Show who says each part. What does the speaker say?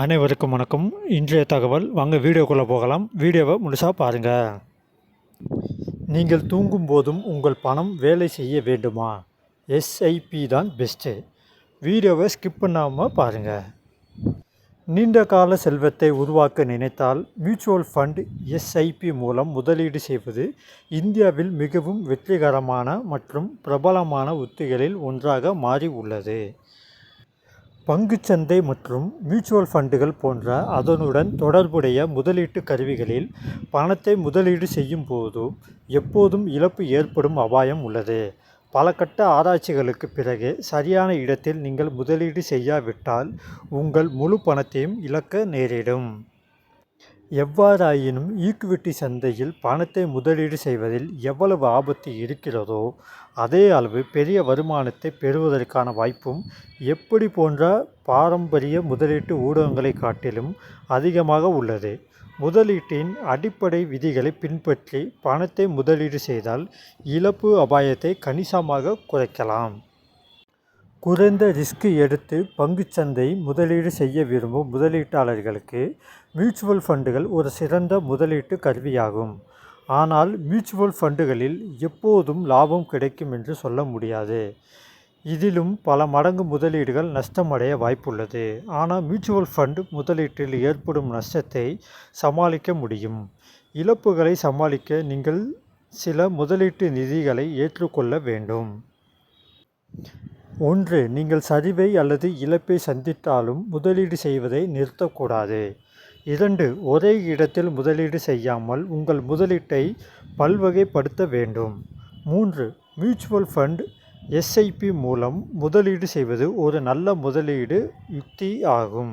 Speaker 1: அனைவருக்கும் வணக்கம். இன்றைய தகவல் வாங்க வீடியோக்குள்ளே போகலாம். வீடியோவை முழுசாக பாருங்கள் நீங்கள் தூங்கும் போதும் உங்கள் பணம் வேலை செய்ய வேண்டுமா? எஸ்ஐபி தான் பெஸ்ட்டு வீடியோவை ஸ்கிப் பண்ணாமல் பாருங்கள் நீண்ட கால செல்வத்தை உருவாக்க நினைத்தால் மியூச்சுவல் ஃபண்ட் எஸ்ஐபி மூலம் முதலீடு செய்வது இந்தியாவில் மிகவும் வெற்றிகரமான மற்றும் பிரபலமான உத்திகளில் ஒன்றாக மாறி உள்ளது. பங்குச்சந்தை மற்றும் மியூச்சுவல் ஃபண்டுகள் போன்ற அதனுடன் தொடர்புடைய முதலீட்டு கருவிகளில் பணத்தை முதலீடு செய்யும் போது எப்போதும் இழப்பு ஏற்படும் அபாயம் உள்ளது. பல கட்ட ஆராய்ச்சிகளுக்கு பிறகு சரியான இடத்தில் நீங்கள் முதலீடு செய்யாவிட்டால் உங்கள் முழு பணத்தையும் இழக்க நேரிடும். எவ்வாறாயினும் ஈக்விட்டி சந்தையில் பணத்தை முதலீடு செய்வதில் எவ்வளவு ஆபத்து இருக்கிறதோ அதே அளவு பெரிய வருமானத்தை பெறுவதற்கான வாய்ப்பும் எப்படி போன்ற பாரம்பரிய முதலீட்டு ஊடகங்களை காட்டிலும் அதிகமாக உள்ளது. முதலீட்டின் அடிப்படை விதிகளை பின்பற்றி பணத்தை முதலீடு செய்தால் இழப்பு அபாயத்தை கணிசமாக குறைக்கலாம். குறைந்த ரிஸ்க் எடுத்து பங்குச்சந்தை முதலீடு செய்ய விரும்பும் முதலீட்டாளர்களுக்கு மியூச்சுவல் ஃபண்டுகள் ஒரு சிறந்த முதலீட்டு கருவியாகும். ஆனால் மியூச்சுவல் ஃபண்டுகளில் எப்போதும் லாபம் கிடைக்கும் என்று சொல்ல முடியாது. இதிலும் பல மடங்கு முதலீடுகள் நஷ்டமடைய வாய்ப்புள்ளது. ஆனால் மியூச்சுவல் ஃபண்ட் முதலீட்டில் ஏற்படும் நஷ்டத்தை சமாளிக்க முடியும். இழப்புகளை சமாளிக்க நீங்கள் சில முதலீட்டு நிதிகளை ஏற்றுக்கொள்ள வேண்டும். ஒன்று நீங்கள் சரிவை அல்லது இழப்பை சந்தித்தாலும் முதலீடு செய்வதை நிறுத்தக்கூடாது. இரண்டு ஒரே இடத்தில் முதலீடு செய்யாமல் உங்கள் முதலீட்டை பல்வகைப்படுத்த வேண்டும். மூன்று மியூச்சுவல் ஃபண்ட் எஸ்ஐபி மூலம் முதலீடு செய்வது ஒரு நல்ல முதலீடு யுக்தி ஆகும்.